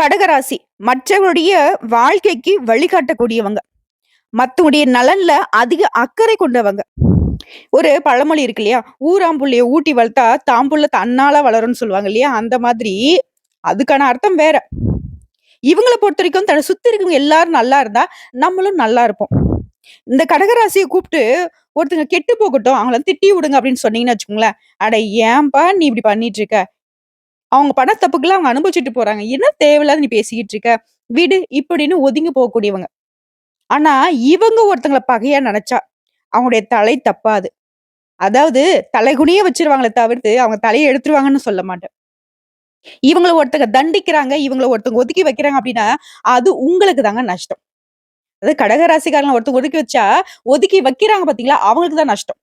கடகராசி மற்றவருடைய வாழ்க்கைக்கு வழிகாட்டக்கூடியவங்க. மற்றவுடைய நலன்ல அதிக அக்கறை கொண்டவங்க. ஒரு பழமொழி இருக்கு இல்லையா? ஊராம்புள்ளைய ஊட்டி வளர்த்தா, தாம்புள்ள தன்னால வளரும்னு சொல்லுவாங்க இல்லையா? அந்த மாதிரி அதுக்கான அர்த்தம் வேற. இவங்களை பொறுத்த வரைக்கும் தன்னை சுத்தி இருக்கவங்க எல்லாரும் நல்லா இருந்தா, நம்மளும் நல்லா இருப்போம். இந்த கடகராசியை கூப்பிட்டு ஒருத்தங்க கெட்டு போகட்டும், அவங்கள திட்டி விடுங்க அப்படின்னு சொன்னீங்கன்னு வச்சுக்கோங்களேன், "அட ஏன்பா நீ இப்படி பண்ணிட்டு இருக்க? அவங்க பண தப்புக்கெல்லாம் அவங்க அனுபவிச்சுட்டு போறாங்க. என்ன தேவையில்லாத நீ பேசிக்கிட்டு இருக்க? வீடு இப்படின்னு ஒதுங்கி போகக்கூடியவங்க. ஆனா, இவங்க ஒருத்தங்களை பகையா நினைச்சா அவங்களுடைய தலை தப்பாது. அதாவது தலைகுனிய வச்சிருவாங்களே தவிர்த்து, அவங்க தலையை எடுத்துருவாங்கன்னு சொல்ல மாட்டேன். இவங்களை ஒருத்தங்க தண்டிக்கிறாங்க, இவங்கள ஒருத்தங்க ஒதுக்கி வைக்கிறாங்க அப்படின்னா, அது உங்களுக்கு தாங்க நஷ்டம். அதாவது கடகராசிக்காரங்களை ஒருத்தங்க ஒதுக்கி வச்சா, ஒதுக்கி வைக்கிறாங்க பார்த்தீங்களா, அவங்களுக்கு தான் நஷ்டம்.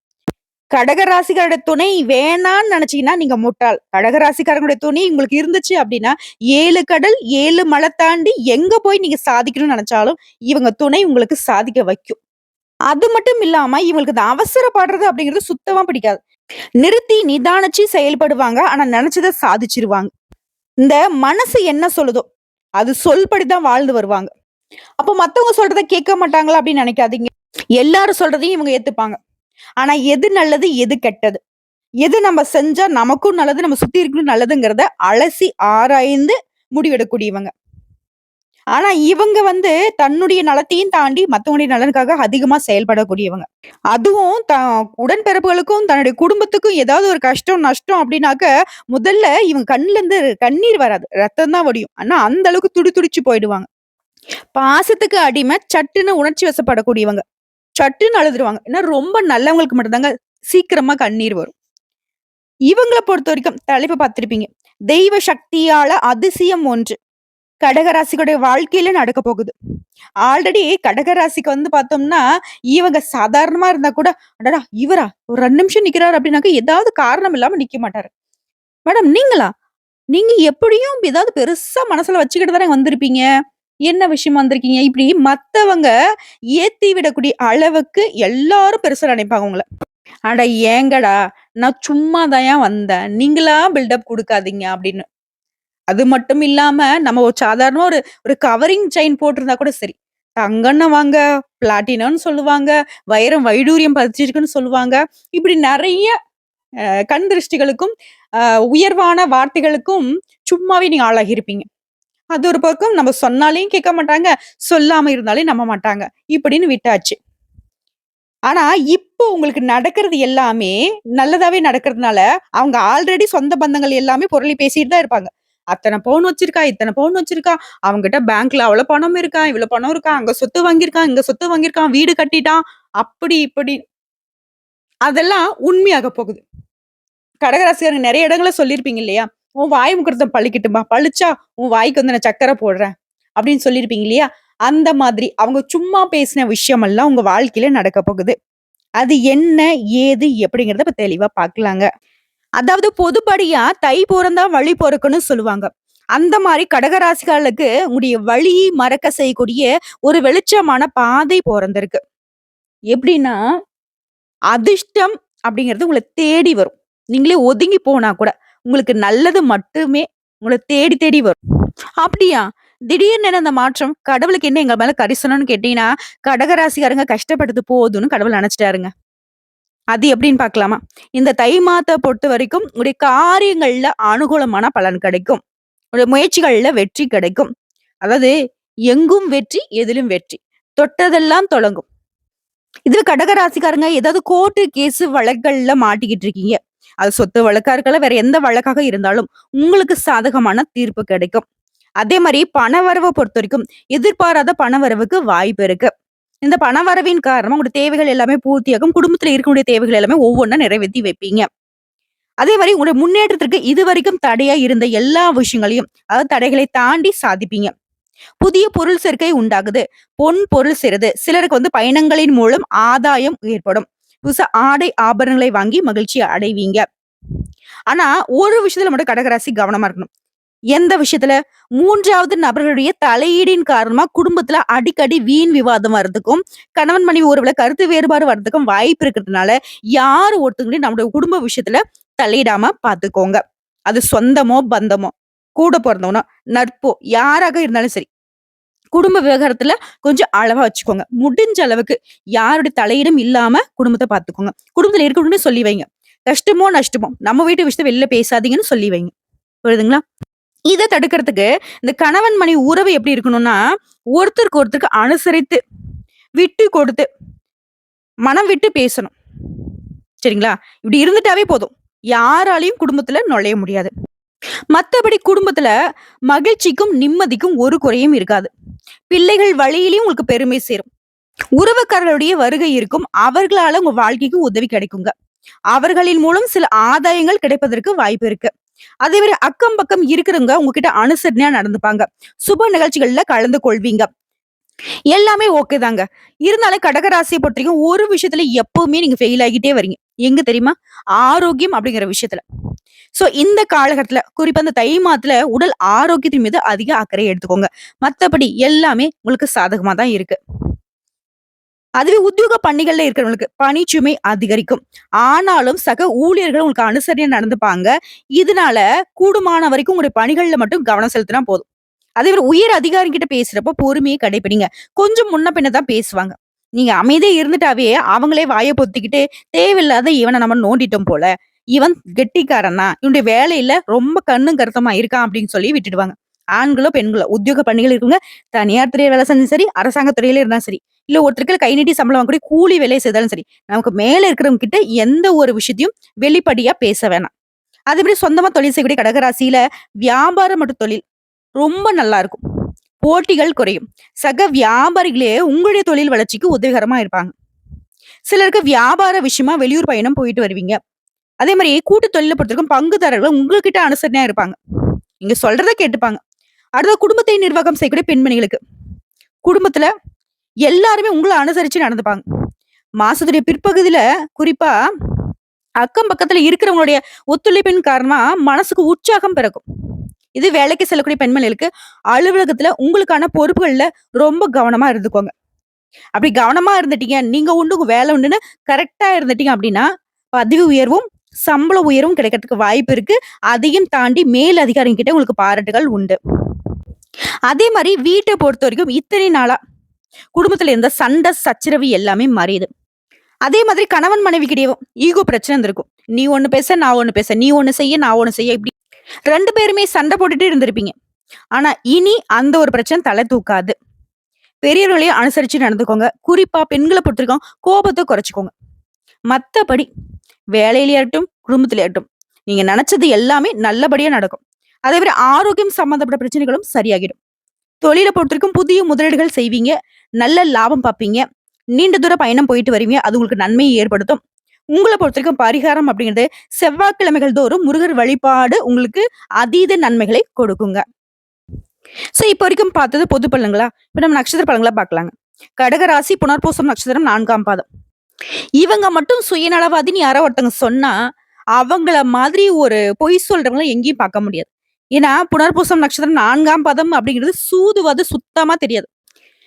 கடகராசிக்காரோட துணை வேணான்னு நினைச்சீங்கன்னா நீங்க முட்டாள். கடகராசிக்காரங்களுடைய துணை உங்களுக்கு இருந்துச்சு அப்படின்னா, ஏழு கடல், ஏழு மலை தாண்டி எங்க போய் நீங்க சாதிக்கணும்னு நினைச்சாலும் இவங்க துணை உங்களுக்கு சாதிக்க வைக்கும். அது மட்டும் இல்லாம, இவங்களுக்கு இந்த அவசரப்படுறது அப்படிங்கிறது சுத்தமா பிடிக்காது. நிறுத்தி நிதானிச்சு செயல்படுவாங்க. ஆனா நினைச்சதை சாதிச்சிருவாங்க இந்த மனசு என்ன சொல்லுதோ, அது சொல்படி தான் வாழ்ந்து வருவாங்க. அப்போ மத்தவங்க சொல்றதை கேட்க மாட்டாங்களா அப்படின்னு நினைக்காதீங்க எல்லாரும் சொல்றதையும் இவங்க ஏத்துப்பாங்க. ஆனா எது நல்லது, எது கெட்டது? எது நம்ம செஞ்சா நமக்கும் நல்லது, நம்ம சுத்தி இருக்கணும் நல்லதுங்கிறத அலசி ஆராய்ந்து முடிவெடுக்கக்கூடியவங்க. ஆனா இவங்க வந்து தன்னுடைய நலத்தையும் தாண்டி மத்தவங்களுடைய நலனுக்காக அதிகமா செயல்படக்கூடியவங்க. அதுவும் த உடன்பிறப்புகளுக்கும், தன்னுடைய குடும்பத்துக்கும் ஏதாவது ஒரு கஷ்டம், நஷ்டம் அப்படின்னாக்க, முதல்ல இவங்க கண்ணுல இருந்து கண்ணீர் வராது. ரத்தம் தான் வடியும். ஆனா அந்த அளவுக்கு துடி துடிச்சு போயிடுவாங்க. பாசத்துக்கு அடிமை, சட்டுன்னு உணர்ச்சி வசப்படக்கூடியவங்க. சட்டுன்னு அழுதுருவாங்க. ஏன்னா ரொம்ப நல்லவங்களுக்கு மட்டும்தாங்க சீக்கிரமா கண்ணீர் வரும். இவங்கள பொறுத்தவரைக்கும் தலைப்பை பார்த்துருப்பீங்க தெய்வ சக்தியால அதிசயம் ஒன்று. கடகராசிகளுடைய வாழ்க்கையில நடக்க போகுது. ஆல்ரெடி கடகராசிக்கு வந்து பார்த்தோம்னா, இவங்க சாதாரணமா இருந்தா கூட, "அடடா! இவரா? ஒரு ரெண்டு நிமிஷம் நிக்கிறாரு" அப்படின்னாக்க ஏதாவது காரணம் இல்லாம நிக்க மாட்டாரு. "மேடம் நீங்களா? நீங்க எப்படியும் ஏதாவது பெருசா மனசுல வச்சுக்கிட்டு தானே வந்திருப்பீங்க. என்ன விஷயமா வந்திருக்கீங்க?" இப்படி மத்தவங்க ஏத்தி விடக்கூடிய அளவுக்கு எல்லாரும் பெருசா நினைப்பாங்க உங்களை "அட ஏங்கடா! நான் சும்மா தான் வந்தேன். நீங்களா பில்டப் கொடுக்காதீங்க அப்படின்னு. அது மட்டும் இல்லாம, நம்ம ஒரு சாதாரண ஒரு ஒரு கவரிங் செயின் போட்டிருந்தா கூட சரி. தங்கன்னு வாங்க, பிளாட்டினம்னு சொல்லுவாங்க, வைரம் வைடூரியம் பதிச்சிருக்குன்னு சொல்லுவாங்க. இப்படி நிறைய கண் திருஷ்டிகளுக்கும், உயர்வான வார்த்தைகளுக்கும் சும்மாவே நீங்க ஆளாகியிருப்பீங்க. அது ஒரு பக்கம் நம்ம சொன்னாலையும் கேட்க மாட்டாங்க, சொல்லாம இருந்தாலே நம்ப மாட்டாங்க. இப்படின்னு விட்டாச்சு. ஆனா, இப்போ உங்களுக்கு நடக்கிறது எல்லாமே நல்லதாவே நடக்கிறதுனால, அவங்க ஆல்ரெடி சொந்த பந்தங்கள் எல்லாமே பொருளி பேசிட்டு தான் இருப்பாங்க. அத்தனை பவுன் வச்சிருக்கா, இத்தனை பவுன் வச்சிருக்கா, அவன்கிட்ட பேங்க்ல அவ்வளோ பணம் இருக்கா, இவ்வளோ பணம் இருக்கா, அங்க சொத்து வாங்கியிருக்கான், இங்க சொத்து வாங்கியிருக்கான், வீடு கட்டிட்டான்." அப்படி இப்படி. அதெல்லாம் உண்மையாக போகுது. கடகராசிக்காரங்க நிறைய இடங்களை சொல்லியிருப்பீங்க இல்லையா? "உன் வாய் முகூர்த்தம் பளிக்கட்டுமா, பழிச்சா உன் வாய்க்கு வந்து நான் சக்கரை போடுறேன்." அப்படின்னு சொல்லியிருப்பீங்க இல்லையா? அந்த மாதிரி அவங்க சும்மா பேசின விஷயமெல்லாம் உங்க வாழ்க்கையில நடக்க போகுது. அது என்ன, ஏது, எப்படிங்கிறத இப்ப தெளிவா பார்க்கலாங்க. அதாவது பொதுப்படியா தை பிறந்தா வழி பிறக்குன்னு சொல்லுவாங்க. அந்த மாதிரி கடகராசிகளுக்கு உங்களுடைய வழி மறக்க செய்யக்கூடிய ஒரு வெளிச்சமான பாதை பிறந்திருக்கு எப்படின்னா, அதிர்ஷ்டம் அப்படிங்கிறது உங்களை தேடி வரும். நீங்களே ஒதுங்கி போனா கூட, உங்களுக்கு நல்லது மட்டுமே உங்களை தேடி தேடி வரும். அப்படியா? திடீர்னு என்ன அந்த மாற்றம்? கடவுளுக்கு என்ன எங்க மேல கரிசனம்னு கேட்டீங்கன்னா, கடகராசிக்காரங்க கஷ்டப்பட்டது போதும்னு கடவுள் நினைச்சிட்டாருங்க அது எப்படின்னு பார்க்கலாமா? இந்த தை பொறுத்த வரைக்கும் உடைய காரியங்கள்ல அனுகூலமான பலன் கிடைக்கும். உடைய முயற்சிகள்ல வெற்றி கிடைக்கும். அதாவது எங்கும் வெற்றி, எதிலும் வெற்றி. தொட்டதெல்லாம் தொடங்கும். இதுல கடகராசிக்காரங்க ஏதாவது கோர்ட்டு, கேஸ் வழக்கல்ல மாட்டிக்கிட்டு இருக்கீங்க. அது சொத்து வழக்கா இருக்கலாம், வேற எந்த வழக்காக இருந்தாலும் உங்களுக்கு சாதகமான தீர்ப்பு கிடைக்கும். அதே மாதிரி பணவரவை பொறுத்த வரைக்கும் எதிர்பாராத பணவரவுக்கு வாய்ப்பு இருக்கு. இந்த பணவரவின் காரணமா உங்களுடைய தேவைகள் எல்லாமே பூர்த்தியாகும். குடும்பத்துல இருக்கக்கூடிய தேவைகள் எல்லாமே ஒவ்வொன்றா நிறைவேத்தி வைப்பீங்க. அதே மாதிரி உங்களுடைய முன்னேற்றத்திற்கு இதுவரைக்கும் தடையா இருந்த எல்லா விஷயங்களையும், அதாவது தடைகளை தாண்டி சாதிப்பீங்க. புதிய பொருள் சேர்க்கை உண்டாகுது. பொன் பொருள் சேருது. சிலருக்கு வந்து பயணங்களின் மூலம் ஆதாயம் ஏற்படும். புதுசா ஆடை, ஆபரணங்களை வாங்கி மகிழ்ச்சி அடைவீங்க. ஆனா, ஒரு விஷயத்துல மட்டும் கடகராசி கவனமா இருக்கணும். எந்த விஷயத்துல? மூன்றாவது நபர்களுடைய தலையீடின் காரணமா குடும்பத்துல அடிக்கடி வீண் விவாதம் வர்றதுக்கும், கணவன் மனைவி ஒருவில கருத்து வேறுபாடு வர்றதுக்கும் வாய்ப்பு இருக்கிறதுனால, யார் ஒருத்தவங்களையும் நம்முடைய குடும்ப விஷயத்துல தலையிடாம பார்த்துக்கோங்க. அது சொந்தமோ, பந்தமோ. கூட பிறந்தவனோ நட்போ யாராக இருந்தாலும் சரி. குடும்ப விவகாரத்துல கொஞ்சம் அளவா வச்சுக்கோங்க. முடிஞ்ச அளவுக்கு யாருடைய தலையிடம் இல்லாம குடும்பத்தை பார்த்துக்கோங்க. குடும்பத்துல இருக்கணும்னு சொல்லி வைங்க. கஷ்டமோ, நஷ்டமோ நம்ம வீட்டு விஷயத்த வெளில பேசாதீங்கன்னு சொல்லி வைங்க. புரியுதுங்களா? இதை தடுக்கிறதுக்கு இந்த கணவன் மணி உறவு எப்படி இருக்கணும்னா, ஒருத்தருக்கு ஒருத்தருக்கு அனுசரித்து, விட்டு கொடுத்து, மனம் விட்டு பேசணும். சரிங்களா? இப்படி இருந்துட்டாவே போதும். யாராலையும் குடும்பத்துல நுழைய முடியாது. மத்தபடி குடும்பத்துல மகிழ்ச்சிக்கும், நிம்மதிக்கும் ஒரு குறையும் இருக்காது. பிள்ளைகள் வழியிலயும் உங்களுக்கு பெருமை சேரும். உறவுக்காரர்களுடைய வருகை இருக்கும். அவர்களால உங்க வாழ்க்கைக்கு உதவி கிடைக்குங்க. அவர்களின் மூலம் சில ஆதாயங்கள் கிடைப்பதற்கு வாய்ப்பு இருக்கு. அதே மாதிரி அக்கம் பக்கம் இருக்கிறவங்க உங்ககிட்ட அனுசரணையா நடந்துப்பாங்க. சுப நிகழ்ச்சிகள்ல கலந்து கொள்வீங்க. எல்லாமே ஓகே தாங்க. இருந்தாலும் கடகராசியை பொறுத்தவரைக்கும் ஒரு விஷயத்துல எப்பவுமே நீங்க ஃபெயில் ஆகிட்டே வரீங்க. எங்க தெரியுமா? ஆரோக்கியம் அப்படிங்கிற விஷயத்துல. சோ இந்த காலகட்டத்துல குறிப்பா இந்த தை மாதத்துல உடல் ஆரோக்கியத்தின் மீது அதிக அக்கறை எடுத்துக்கோங்க. மத்தபடி எல்லாமே உங்களுக்கு சாதகமா தான் இருக்கு. அதுவே உத்தியோக பணிகள்ல இருக்கிறவங்களுக்கு பணிச்சுமை அதிகரிக்கும். ஆனாலும் சக ஊழியர்கள் உங்களுக்கு அனுசரணையா நடந்துப்பாங்க. இதனால கூடுமான வரைக்கும் உங்களுடைய பணிகள்ல மட்டும் கவனம் செலுத்தினா போதும். அதே மாதிரி உயர் அதிகாரிகிட்ட பேசுறப்போ பொறுமையை கடைப்பிடிங்க. கொஞ்சம் முன்ன பின்ன தான் பேசுவாங்க. நீங்க அமைதியே இருந்துட்டாவே அவங்களே வாய பொத்திக்கிட்டு தேவையில்லாத இவனை நம்ம நோண்டிட்டோம் போல. இவன் கெட்டிக்காரன் தான். இவனுடைய வேலையில ரொம்ப கண்ணும் கருத்தமா இருக்கான் அப்படின்னு சொல்லி விட்டுடுவாங்க. ஆண்களோ, பெண்களோ உத்தியோக பணிகள் இருக்கவங்க தனியார் துறையில வேலை செஞ்சாலும் சரி, அரசாங்க துறையில இருந்தாலும் சரி. இல்ல ஒருத்தருக்கு கை நீட்டி சம்பளம் வாங்கக்கூடிய கூலி வேலையை செய்தாலும் சரி. நமக்கு மேல இருக்கிறவங்க கிட்ட எந்த ஒரு விஷயத்தையும் வெளிப்படையா பேச வேணாம். அதே மாதிரி சொந்தமா தொழில் செய்யக்கூடிய கடகராசியில வியாபாரம் மற்றும் தொழில் ரொம்ப நல்லா இருக்கும். போட்டிகள் குறையும். சக வியாபாரிகளே உங்களுடைய தொழில் வளர்ச்சிக்கு உதவிகரமா இருப்பாங்க. சிலருக்கு வியாபார விஷயமா வெளியூர் பயணம் போயிட்டு வருவீங்க. அதே மாதிரி கூட்டு தொழில பொறுத்தவரைக்கும் பங்குதாரர்கள் உங்ககிட்ட அனுசரணையா இருப்பாங்க. நீங்க சொல்றத கேட்டுப்பாங்க. அடுத்த குடும்பத்தை நிர்வாகம் செய்யக்கூடிய பெண்மணிகளுக்கு. குடும்பத்துல எல்லாருமே உங்களை அனுசரிச்சு நடந்துப்பாங்க. மாசத்துடைய பிற்பகுதியில குறிப்பா அக்கம் பக்கத்துல இருக்கிறவங்களுடைய ஒத்துழைப்பின் காரணமா மனசுக்கு உற்சாகம் பிறக்கும். இது வேலைக்கு செல்லக்கூடிய பெண்மணிகளுக்கு அலுவலகத்துல உங்களுக்கான பொறுப்புகள்ல ரொம்ப கவனமா இருந்துக்கோங்க. அப்படி கவனமா இருந்துட்டீங்க, நீங்க உண்டு உங்க வேலை உண்டுன்னு கரெக்டா இருந்துட்டீங்க அப்படின்னா, பதவி உயர்வும், சம்பள உயர்வும் கிடைக்கிறதுக்கு வாய்ப்பு இருக்கு. அதையும் தாண்டி மேல் அதிகாரிங்க கிட்ட உங்களுக்கு பாராட்டுகள் உண்டு. அதே மாதிரி வீட்டை பொறுத்த வரைக்கும் இத்தனை நாளா குடும்பத்துல இருந்த சண்டை, சச்சரவு எல்லாமே மறையுது. அதே மாதிரி கணவன் மனைவிக்கிட்டயும் ஈகோ பிரச்சனை இருந்திருக்கும். நீ ஒண்ணு பேச, நான் ஒண்ணு பேச. நீ ஒண்ணு செய்ய, நான் ஒண்ணு செய்ய. இப்படி ரெண்டு பேருமே சண்டை போட்டுட்டே இருந்திருப்பீங்க. ஆனா இனி அந்த ஒரு பிரச்சனை தலை தூக்காது. பெரியவர்களையும் அனுசரிச்சு நடந்துக்கோங்க. குறிப்பா பெண்களை பொறுத்திருக்கோம் கோபத்தை குறைச்சிக்கோங்க மத்தபடி வேலையிலயாகட்டும், குடும்பத்திலயாகட்டும் நீங்க நினைச்சது எல்லாமே நல்லபடியா நடக்கும். அதே மாதிரி ஆரோக்கியம் சம்பந்தப்பட்ட பிரச்சனைகளும் சரியாகிடும். தொழில பொறுத்திருக்கும் புதிய முதலீடுகள் செய்வீங்க. நல்ல லாபம் பார்ப்பீங்க. நீண்ட தூர பயணம் போயிட்டு வருவீங்க. அது உங்களுக்கு நன்மையை ஏற்படுத்தும். உங்களை பொறுத்த வரைக்கும் பரிகாரம் அப்படிங்கிறது செவ்வாய்க்கிழமைகள் தோறும் முருகர் வழிபாடு உங்களுக்கு அதீத நன்மைகளை கொடுக்குங்க. சோ இப்ப வரைக்கும் பார்த்தது பொது பலன்களா? இப்ப நம்ம நட்சத்திர பலன்கள பார்க்கலாங்க. கடகராசி புனர்பூசம் நட்சத்திரம் நான்காம் பாதம். இவங்க மட்டும் சுயநலவாதின்னு யாரோ ஒருத்தவங்க சொன்னா, அவங்கள மாதிரி ஒரு பொய் சொல்றவங்கள எங்கேயும் பார்க்க முடியாது. ஏன்னா, புனர்பூசம் நட்சத்திரம் நான்காம் பதம் அப்படிங்கிறது சூதுவது சுத்தமா தெரியாது.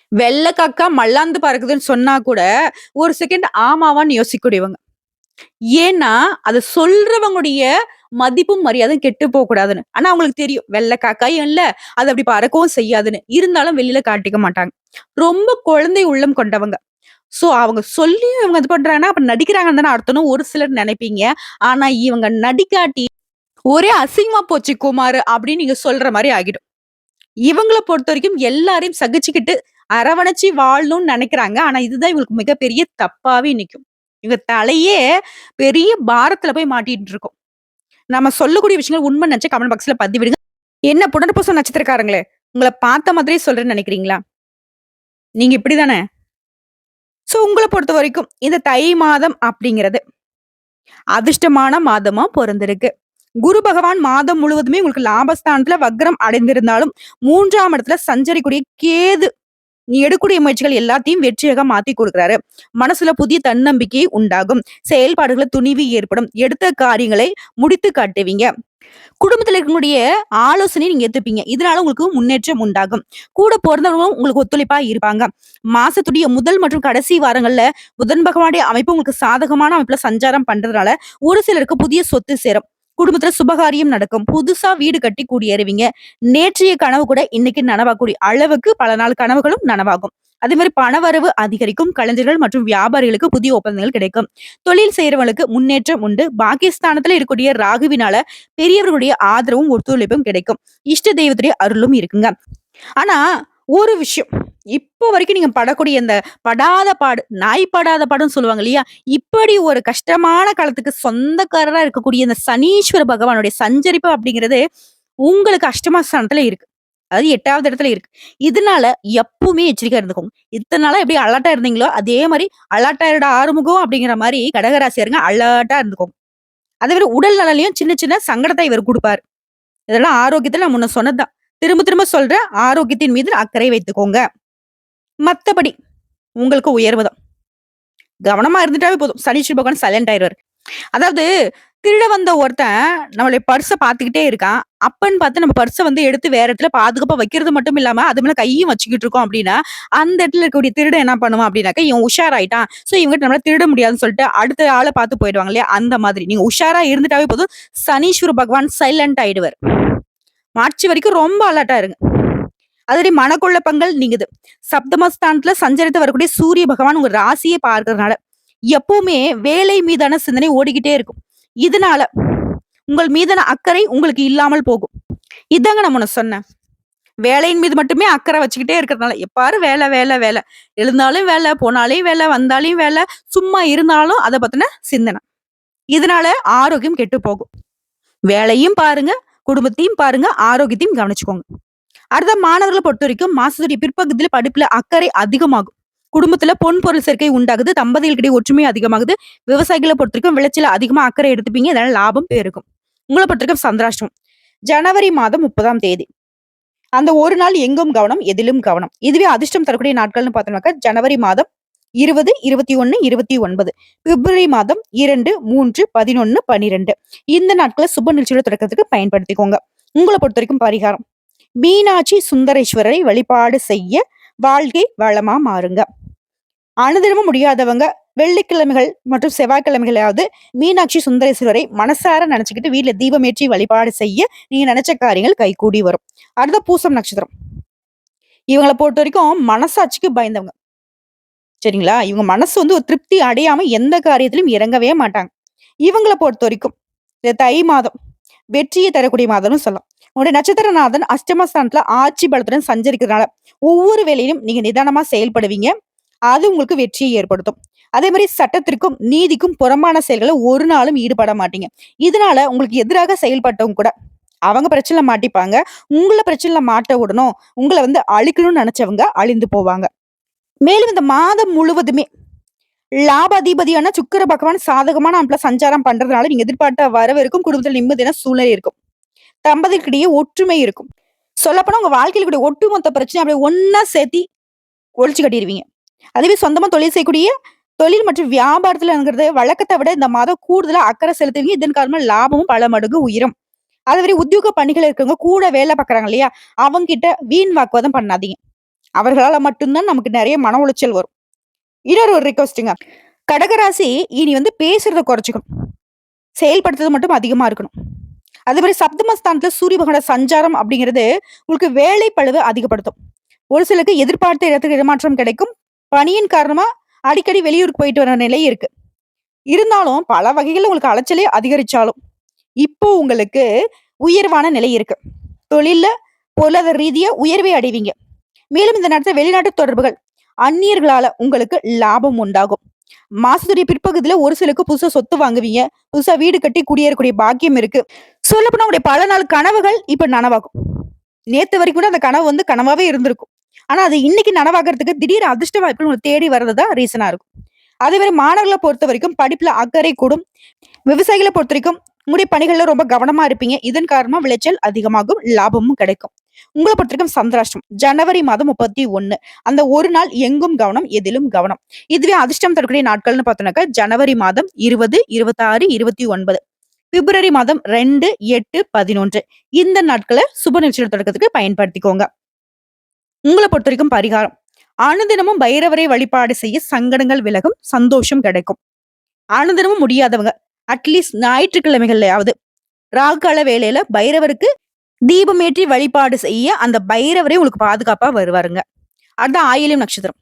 வெள்ளை காக்கா மல்லாந்து பறக்குதுன்னு சொன்னா கூட, ஒரு செகண்ட் ஆமாவான்னு யோசிக்கக்கூடியவங்க. ஏன்னா, அத சொல்றவங்களுடைய மதிப்பும், மரியாதையும் கெட்டு போக்கூடாதுன்னு. ஆனா அவங்களுக்கு தெரியும். வெள்ளை காக்காயும் இல்ல, அது அப்படி பறக்கவும் செய்யாதுன்னு. இருந்தாலும் வெளியில காட்டிக்க மாட்டாங்க. ரொம்ப குழந்தை உள்ளம் கொண்டவங்க. சோ அவங்க சொல்லியும் இவங்க இது பண்றாங்கன்னா, அப்ப நடிக்கிறாங்கன்னு தானே அர்த்தம் ஒரு சிலர் நினைப்பீங்க ஆனா இவங்க நடிக்காட்டி, ஒரே அசிங்கமா போச்சு குமார் அப்படின்னு நீங்க சொல்ற மாதிரி ஆகிடும். இவங்கள பொறுத்தவரைக்கும் எல்லாரையும் சகிச்சுக்கிட்டு, அரவணைச்சு வாழணும்னு நினைக்கிறாங்க ஆனா இதுதான் இவங்களுக்கு மிகப்பெரிய தப்பாவே நிக்கும். இவங்க தலையே பெரிய பாரத்துல போய் மாட்டிட்டு இருக்கும். நம்ம சொல்லக்கூடிய விஷயங்கள் உண்மை நினைச்சு கமெண்ட் பாக்ஸ்ல பதிவிடுங்க. என்ன புனர்பூசம் நட்சத்திரக்காரங்களே, உங்களை பார்த்த மாதிரியே சொல்றேன்னு நினைக்கிறீங்களா நீங்க இப்படிதானே? சோ பொறுத்த வரைக்கும் இந்த தை மாதம் அப்படிங்கிறது அதிர்ஷ்டமான மாதமா பிறந்திருக்கு குரு பகவான் மாதம் முழுவதுமே உங்களுக்கு லாபஸ்தானத்துல வக்ரம் அடைந்திருந்தாலும், மூன்றாம் இடத்துல சஞ்சரிக்கூடிய கேது நீ எடுக்கூடிய முயற்சிகள் எல்லாத்தையும் வெற்றியாக மாத்தி கொடுக்குறாரு மனசுல புதிய தன்னம்பிக்கை உண்டாகும். செயல்பாடுகளை துணிவு ஏற்படும். எடுத்த காரியங்களை முடித்து காட்டுவீங்க. குடும்பத்துல இருக்கக்கூடிய ஆலோசனை நீங்க எடுத்துப்பீங்க இதனால உங்களுக்கு முன்னேற்றம் உண்டாகும். கூட பிறந்தவங்களும் உங்களுக்கு ஒத்துழைப்பா இருப்பாங்க. மாசத்துடைய முதல் மற்றும் கடைசி வாரங்கள்ல புதன் பகவானுடைய அமைப்பு உங்களுக்கு சாதகமான அமைப்புல சஞ்சாரம் பண்றதுனால, ஒரு சிலருக்கு புதிய சொத்து சேரும். குடும்பத்துல சுபகாரியம் நடக்கும். புதுசா வீடு கட்டி குடியேறுவீங்க. நேற்றைய கனவு கூட இன்னைக்கு நனவாகக்கூடிய அளவுக்கு பல நாள் கனவுகளும் நனவாகும். அதே மாதிரி பணவரவு அதிகரிக்கும். கலைஞர்கள் மற்றும் வியாபாரிகளுக்கு புதிய ஒப்பந்தங்கள் கிடைக்கும். தொழில் செய்யறவங்களுக்கு முன்னேற்றம் உண்டு. பாகிஸ்தானத்துல இருக்கக்கூடிய ராகுவினால பெரியவர்களுடைய ஆதரவும் ஒத்துழைப்பும் கிடைக்கும். இஷ்ட தெய்வத்துடைய அருளும் இருக்குங்க. ஆனா ஒரு விஷயம். இப்போ வரைக்கும் நீங்க படக்கூடிய இந்த படாத பாடு நாய் படாத பாடுன்னு சொல்லுவாங்க இல்லையா? இப்படி ஒரு கஷ்டமான காலத்துக்கு சொந்தக்காரரா இருக்கக்கூடிய இந்த சனீஸ்வர பகவானுடைய சஞ்சரிப்பு அப்படிங்கிறது உங்களுக்கு அஷ்டமஸ்தானத்துல இருக்கு. அதாவது எட்டாவது இடத்துல இருக்கு. இதனால எப்பவுமே எச்சரிக்கையா இருந்துக்கோங்க. இத்தனை நாளா எப்படி அலர்ட்டா இருந்தீங்களோ அதே மாதிரி அலர்ட்டா இருட ஆறுமுகம் அப்படிங்கிற மாதிரி கடகராசியாருங்க அலர்ட்டா இருந்துக்கோங்க. அதே மாதிரி உடல் நலனையும் சின்ன சின்ன சங்கடத்தை இவர் கொடுப்பாரு. இதெல்லாம் ஆரோக்கியத்துல நான் முன்ன சொன்னதுதான். திரும்ப திரும்ப சொல்ற ஆரோக்கியத்தின் மீது அக்கறை வைத்துக்கோங்க. மத்தபடி உங்களுக்கு உயர்வுதான் கவனமா இருந்துட்டாவே போதும். சனீஸ்வர பகவான் சைலண்ட் ஆயிடுவார். அதாவது திருட வந்த ஒருத்தன் நம்மளுடைய பர்ஸை பார்த்துக்கிட்டே இருக்கான். அப்பன்னு பார்த்து நம்ம பர்ஸை வந்து எடுத்து வேற இடத்துல பாதுகாப்பா வைக்கிறது மட்டும் இல்லாம அது மேல கையும் வச்சுக்கிட்டு இருக்கோம் அப்படின்னா அந்த இடத்துல இருக்கக்கூடிய திருட என்ன பண்ணுவான் அப்படின்னாக்கா இவன் உஷாராயிட்டான். சோ இவங்க நம்மளால திருட முடியாதுன்னு சொல்லிட்டு அடுத்த ஆளை பார்த்து போயிடுவாங்க இல்லையா? அந்த மாதிரி. நீங்க உஷாரா இருந்துட்டாவே போதும். சனீஸ்வர பகவான் சைலண்ட் ஆயிடுவார். மார்ச் வரைக்கும் ரொம்ப அலர்ட்டா இருங்க. அதே மனக்குழப்பங்கள் நீங்குது. சப்தமஸ்தானத்துல சஞ்சரித்து வரக்கூடிய சூரிய பகவான் உங்க ராசியை பார்க்கறதுனால எப்பவுமே வேலை மீதான சிந்தனை ஓடிக்கிட்டே இருக்கும். இதனால உங்கள் மீதான அக்கறை உங்களுக்கு இல்லாமல் போகும். இதாங்க நான் உன சொன்னேன். வேலையின் மீது மட்டுமே அக்கறை வச்சுக்கிட்டே இருக்கிறதுனால எப்பாரு வேலை வேலை வேலை. எழுந்தாலும் வேலை போனாலையும் வேலை வந்தாலையும் வேலை சும்மா இருந்தாலும் அதை பத்தின சிந்தனை. இதனால ஆரோக்கியம் கெட்டு போகும். வேலையும் பாருங்க குடும்பத்தையும் பாருங்க ஆரோக்கியத்தையும் கவனிச்சுக்கோங்க. அடுத்த மாணவர்களை பொறுத்த வரைக்கும் மாசத்துடைய பிற்பகுதியில படிப்புல அக்கறை அதிகமாகும். குடும்பத்துல பொன் பொருள் சேர்க்கை உண்டாகுது தம்பதிகளுக்கிடையே ஒற்றுமை அதிகமாகுது விவசாயிகளை பொறுத்த வரைக்கும் விளைச்சல அதிகமா அக்கறை எடுத்துப்பீங்க இதனால லாபம் பெருகும். உங்களை பொறுத்த வரைக்கும் சந்திராஷ்டம் ஜனவரி மாதம் முப்பதாம் தேதி. அந்த ஒரு நாள் எங்கும் கவனம் எதிலும் கவனம். இதுவே அதிர்ஷ்டம் தரக்கூடிய நாட்கள்னு பார்த்தோம்னாக்கா ஜனவரி மாதம் இருபது இருபத்தி ஒன்னு இருபத்தி ஒன்பது. பிப்ரவரி மாதம் இரண்டு மூன்று பதினொன்னு பனிரெண்டு. இந்த நாட்களை சுப நிகழ்ச்சியோட தொடக்கத்துக்கு பயன்படுத்திக்கோங்க. உங்களை பொறுத்த வரைக்கும் பரிகாரம். மீனாட்சி சுந்தரேஸ்வரரை வழிபாடு செய்ய வாழ்க்கை வளமா மாறுங்க. அனுதினமும் முடியாதவங்க வெள்ளிக்கிழமைகள் மற்றும் செவ்வாய்க்கிழமைகளாவது மீனாட்சி சுந்தரேஸ்வரரை மனசார நினைச்சுக்கிட்டு வீட்டுல தீபமேற்றி வழிபாடு செய்ய நீங்க நினைச்ச காரியங்கள் கைகூடி வரும். அடுத்த பூசம் நட்சத்திரம். இவங்களை பொறுத்த வரைக்கும் மனசாட்சிக்கு பயந்தவங்க. சரிங்களா? இவங்க மனசு வந்து ஒரு திருப்தி அடையாம எந்த காரியத்திலும் இறங்கவே மாட்டாங்க. இவங்களை பொறுத்த வரைக்கும் இந்த தை மாதம் வெற்றியை தரக்கூடிய மாதம்னு சொல்லலாம். உங்களுடைய நட்சத்திரநாதன் அஷ்டமஸ்தானத்துல ஆட்சி பலத்துடன் சஞ்சரிக்கிறதுனால ஒவ்வொரு வேலையிலும் நீங்க நிதானமா செயல்படுவீங்க. அது உங்களுக்கு வெற்றியை ஏற்படுத்தும். அதே மாதிரி சட்டத்திற்கும் நீதிக்கும் புறமான செயல்களை ஒரு நாளும் ஈடுபட மாட்டீங்க. இதனால உங்களுக்கு எதிராக செயல்பட்டவங்க கூட அவங்க பிரச்சனை மாட்டிப்பாங்க. உங்களை பிரச்சனை மாட்ட விடணும் உங்களை வந்து அழிக்கணும்னு நினைச்சவங்க அழிந்து போவாங்க. மேலும் இந்த மாதம் முழுவதுமே லாபாதிபதியான சுக்கர பகவான் சாதகமான அம்பல சஞ்சாரம் பண்றதுனால நீங்க எதிர்பார்த்த வரவிருக்கும் குடும்பத்தில் நிம்மதியான சூழ்நிலை இருக்கும். தம்பதிக்கிடையே ஒற்றுமை இருக்கும். சொல்லப்போனா உங்க வாழ்க்கையில் கூடிய ஒட்டுமொத்த பிரச்சனை அப்படியே ஒன்னா சேர்த்தி ஒழிச்சு கட்டிடுவீங்க அதுவே சொந்தமா தொழில் செய்யக்கூடிய தொழில் மற்றும் வியாபாரத்துல இருக்கிறது வழக்கத்தை விட இந்த மாதம் கூடுதலா அக்கறை செலுத்துவீங்க. இதன் காரணமா லாபமும் பல மடங்கு உயரும். அதே மாதிரி உத்தியோக பணிகள் இருக்கவங்க கூட வேலை பாக்குறாங்க இல்லையா? அவங்க கிட்ட வீண் வாக்குவாதம் பண்ணாதீங்க. அவர்களால் மட்டும்தான் நமக்கு நிறைய மன உளைச்சல் வரும். இன்னொரு ஒரு ரிக்வஸ்ட்டுங்க கடகராசி இனி வந்து பேசுறத குறைச்சிக்கணும். செயல்படுத்துறது மட்டும் அதிகமாக இருக்கணும். அதே மாதிரி சப்தமஸ்தானத்துல சூரிய பகவான சஞ்சாரம் அப்படிங்கிறது உங்களுக்கு வேலை பழுவை அதிகப்படுத்தும். ஒரு சிலருக்கு எதிர்பார்த்த இடத்துக்கு இடமாற்றம் கிடைக்கும். பணியின் காரணமா அடிக்கடி வெளியூருக்கு போயிட்டு வர நிலை இருக்கு. இருந்தாலும் பல வகைகளில் உங்களுக்கு அலைச்சலே அதிகரிச்சாலும் இப்போ உங்களுக்கு உயர்வான நிலை இருக்கு. தொழிலில் பொருளாதார ரீதியா உயர்வை அடைவீங்க. மேலும் இந்த நேரத்தில் வெளிநாட்டு தொடர்புகள் அந்நியர்களால உங்களுக்கு லாபம் உண்டாகும். மாசத்துடைய பிற்பகுதியில ஒரு சிலருக்கு புதுசா சொத்து வாங்குவீங்க புதுசா வீடு கட்டி குடியேறக்கூடிய பாக்கியம் இருக்கு. சொல்லப்போனா உங்களுடைய பல நாள் கனவுகள் இப்ப நனவாகும். நேத்து வரைக்கும் கூட அந்த கனவு வந்து கனவாவே இருந்திருக்கும். ஆனா அது இன்னைக்கு நனவாகிறதுக்கு திடீர் அதிர்ஷ்ட வாய்ப்புகள் உங்களுக்கு தேடி வர்றதுதான் ரீசனா இருக்கும். அதே மாதிரி மாணவர்களை பொறுத்த வரைக்கும் படிப்புல அக்கறை கூடும். விவசாயிகளை பொறுத்த வரைக்கும் உங்களுடைய பணிகள்ல ரொம்ப கவனமா இருப்பீங்க. இதன் காரணமா விளைச்சல் அதிகமாகும் லாபமும் கிடைக்கும். உங்களை பொறுத்த சந்திராஷ்டம் ஜனவரி மாதம் முப்பத்தி ஒன்னு அந்த ஒரு நாள் எங்கும் கவனம் எதிலும் கவனம். இதுவே அதிர்ஷ்டம் தரக்கூடிய நாட்கள்னு பார்த்தோம்னாக்கா ஜனவரி மாதம் இருபது இருபத்தாறு இருபத்தி ஒன்பது. பிப்ரவரி மாதம் ரெண்டு எட்டு பதினொன்று. இந்த நாட்களை சுப நிகழ்ச்சிகள் தொடக்கத்துக்கு பயன்படுத்திக்கோங்க. உங்களை பொறுத்த வரைக்கும் பரிகாரம். அனுதினமும் பைரவரை வழிபாடு செய்ய சங்கடங்கள் விலகும் சந்தோஷம் கிடைக்கும். அனுதினமும் முடியாதவங்க அட்லீஸ்ட் ஞாயிற்றுக்கிழமைகள்லயாவது ராகுகால வேலையில பைரவருக்கு தீபமேற்றி வழிபாடு செய்ய அந்த பைரவரே உங்களுக்கு பாதுகாப்பா வருவாருங்க. அதுதான் ஆயிலியம் நட்சத்திரம்.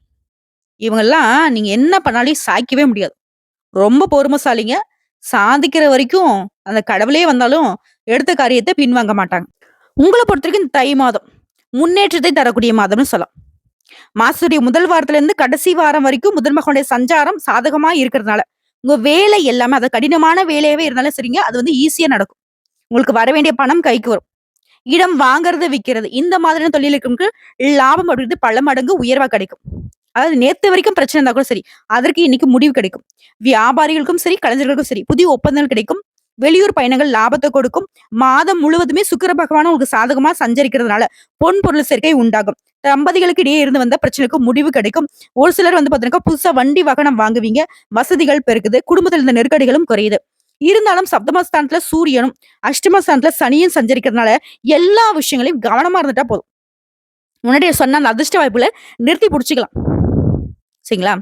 இவங்கெல்லாம் நீங்க என்ன பண்ணாலும் சாய்க்கவே முடியாது. ரொம்ப பொறுமைசாலிங்க. சாதிக்கிற வரைக்கும் அந்த கடவுளே வந்தாலும் எடுத்த காரியத்தை பின்வாங்க மாட்டாங்க. உங்களை பொறுத்த வரைக்கும் இந்த தை மாதம் முன்னேற்றத்தை தரக்கூடிய மாதம்னு சொல்லலாம். மாசத்துடைய முதல் வாரத்துல இருந்து கடைசி வாரம் வரைக்கும் முதல் மகனுடைய சஞ்சாரம் சாதகமா இருக்கிறதுனால உங்க வேலை எல்லாமே அது கடினமான வேலையாவே இருந்தாலும் சரிங்க அது வந்து ஈஸியா நடக்கும். உங்களுக்கு வர வேண்டிய பணம் கைக்கு வரும். இடம் வாங்குறது விற்கிறது இந்த மாதிரியான தொழிலுக்கு லாபம் அப்படிங்கிறது பல மடங்கு உயர்வா கிடைக்கும். அதாவது நேத்து வரைக்கும் பிரச்சனை இருந்தா கூட சரி அதற்கு இன்னைக்கு முடிவு கிடைக்கும். வியாபாரிகளுக்கும் சரி கலைஞர்களுக்கும் சரி புதிய ஒப்பந்தங்கள் கிடைக்கும். வெளியூர் பயணங்கள் லாபத்தை கொடுக்கும். மாதம் முழுவதுமே சுக்கர பகவான் உங்களுக்கு சாதகமா சஞ்சரிக்கிறதுனால பொன் பொருள் சேர்க்கை உண்டாகும். தம்பதிகளுக்கு இடையே இருந்து வந்த பிரச்சனைக்கு முடிவு கிடைக்கும். ஒரு சிலர் வந்து பாத்தீங்கன்னா புதுசா வண்டி வாகனம் வாங்குவீங்க. வசதிகள் பெருக்குது. குடும்பத்தில் இருந்த நெருக்கடிகளும் குறையுது. இருந்தாலும் சப்தமஸ்தானத்துல சூரியனும் அஷ்டமஸ்தானத்துல சனியும் சஞ்சரிக்கிறதுனால எல்லா விஷயங்களையும் கவனமா இருந்துட்டா போதும். முன்னாடியே சொன்ன அந்த அதிர்ஷ்ட வாய்ப்புல நிறுத்தி பிடிச்சிக்கலாம். சரிங்களா?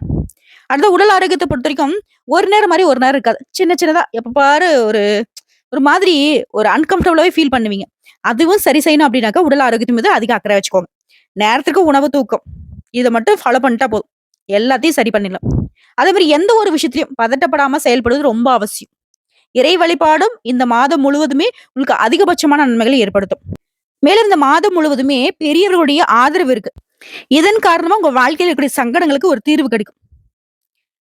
அடுத்த உடல் ஆரோக்கியத்தை பொறுத்த வரைக்கும் ஒரு நேரம் மாதிரி ஒரு நேரம் இருக்காது. சின்ன சின்னதா எப்ப பாரு ஒரு ஒரு மாதிரி ஒரு அன்கம்ஃபர்டபுளாவே ஃபீல் பண்ணுவீங்க. அதுவும் சரி செய்யணும் அப்படின்னாக்கா உடல் ஆரோக்கியத்து மீது அதிக அக்கறை வச்சுக்கோங்க. நேரத்துக்கு உணவு தூக்கம். இதை மட்டும் ஃபாலோ பண்ணிட்டா போதும். எல்லாத்தையும் சரி பண்ணிடலாம். அதே மாதிரி எந்த ஒரு விஷயத்திலையும் பதட்டப்படாம செயல்படுவது ரொம்ப அவசியம். இறை வழிபாடும் இந்த மாதம் முழுவதுமே உங்களுக்கு அதிகபட்சமான நன்மைகளை ஏற்படுத்தும். மேலும் இந்த மாதம் முழுவதுமே பெரியவர்களுடைய ஆதரவு இருக்கு. இதன் காரணமா உங்க வாழ்க்கையில் இருக்கக்கூடிய சங்கடங்களுக்கு ஒரு தீர்வு கிடைக்கும்.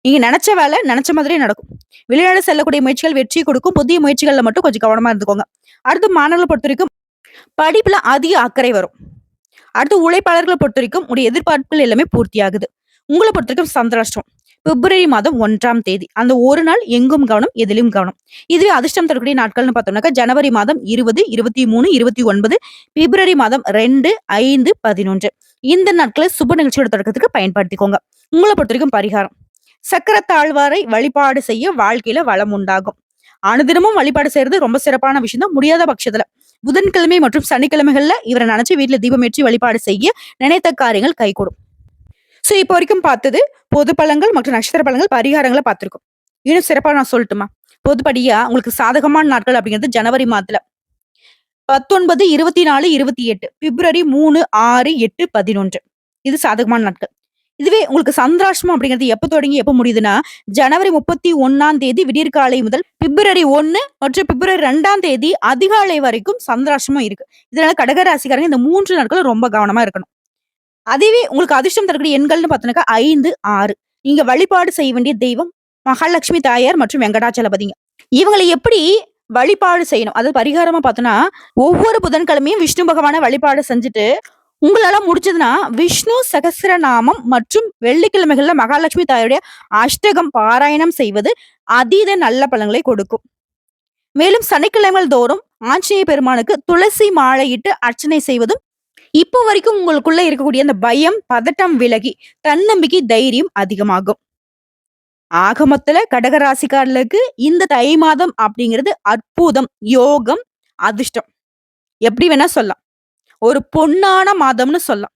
நீங்க நினைச்ச வேலை நினைச்ச மாதிரியே நடக்கும். வெளிநாடு செல்லக்கூடிய முயற்சிகள் வெற்றி கொடுக்கும். புதிய முயற்சிகள்ல மட்டும் கொஞ்சம் கவனமா இருந்துக்கோங்க. அடுத்து மாணவர்களை பொறுத்த வரைக்கும் படிப்புல அதிக அக்கறை வரும். அடுத்து உழைப்பாளர்களை பொறுத்த வரைக்கும் உடைய எதிர்பார்ப்புகள் எல்லாமே பூர்த்தி ஆகுது உங்களை பொறுத்த வரைக்கும் சந்திராஷ்டம் பிப்ரவரி மாதம் ஒன்றாம் தேதி. அந்த ஒரு நாள் எங்கும் கவனம் எதிலும் கவனம். இதுவே அதிர்ஷ்டம் தரக்கூடிய நாட்கள்னு பார்த்தோம்னாக்கா ஜனவரி மாதம் இருபது இருபத்தி மூணு இருபத்தி ஒன்பது பிப்ரவரி மாதம் ரெண்டு ஐந்து பதினொன்று. இந்த நாட்களை சுப நிகழ்ச்சியோட தொடக்கத்துக்கு பயன்படுத்திக்கோங்க. உங்களை பொறுத்த வரைக்கும் பரிகாரம். சக்கர தாழ்வாரை வழிபாடு செய்ய வாழ்க்கையில வளம் உண்டாகும். அனுதினமும் வழிபாடு செய்யறது ரொம்ப சிறப்பான விஷயம் தான் முடியாத பட்சத்துல. புதன்கிழமை மற்றும் சனிக்கிழமைகள்ல இவரை நினைச்சு வீட்டுல தீபமேற்றி வழிபாடு செய்ய நினைத்த காரியங்கள் கைகூடும். ஸோ இப்போ வரைக்கும் பார்த்தது பொது பழங்கள் மற்றும் நட்சத்திர பழங்கள் பரிகாரங்களை பார்த்துருக்கோம். இன்னும் சிறப்பாக நான் சொல்லட்டுமா? பொதுப்படியா உங்களுக்கு சாதகமான நாட்கள் அப்படிங்கிறது ஜனவரி மாதத்துல. பத்தொன்பது இருபத்தி நாலு இருபத்தி எட்டு பிப்ரவரி மூணு ஆறு எட்டு பதினொன்று. இது சாதகமான நாட்கள். இதுவே உங்களுக்கு சந்திராஷ்டமம் அப்படிங்கிறது எப்போ தொடங்கி எப்போ முடியுதுன்னா ஜனவரி முப்பத்தி ஒன்னாம் தேதி விடியற்காலை முதல் பிப்ரவரி ஒன்று மற்றும் பிப்ரவரி ரெண்டாம் தேதி அதிகாலை வரைக்கும் சந்திராஷ்டமம் இருக்கு. இதனால கடகராசிக்காரங்க இந்த மூன்று நாட்களும் ரொம்ப கவனமா இருக்கணும். அதுவே உங்களுக்கு அதிர்ஷ்டம் தரக்கூடிய எண்கள்னு பார்த்தோன்னாக்கா ஐந்து ஆறு. நீங்க வழிபாடு செய்ய வேண்டிய தெய்வம் மகாலட்சுமி தாயார் மற்றும் வெங்கடாச்சலபதிங்க. இவங்களை எப்படி வழிபாடு செய்யணும்? அது பரிகாரமா பார்த்தோன்னா ஒவ்வொரு புதன்கிழமையும் விஷ்ணு பகவான வழிபாடு செஞ்சுட்டு உங்களால முடிச்சதுன்னா விஷ்ணு சகசிரநாமம் மற்றும் வெள்ளிக்கிழமைகள்ல மகாலட்சுமி தாயுடைய அஷ்டகம் பாராயணம் செய்வது அதீத நல்ல பலன்களை கொடுக்கும். மேலும் சனிக்கிழமைகள் தோறும் ஆஞ்சநேய பெருமானுக்கு துளசி மாலையிட்டு அர்ச்சனை செய்வதும் இப்போ வரைக்கும் உங்களுக்குள்ள இருக்கக்கூடிய அந்த பயம் பதட்டம் விலகி தன்னம்பிக்கை தைரியம் அதிகமாகும். ஆக மொத்தல கடகராசிக்காரர்களுக்கு இந்த தை மாதம் அப்படிங்கிறது அற்புதம் யோகம் அதிர்ஷ்டம். எப்படி வேணா சொல்லலாம். ஒரு பொன்னான மாதம்னு சொல்லலாம்.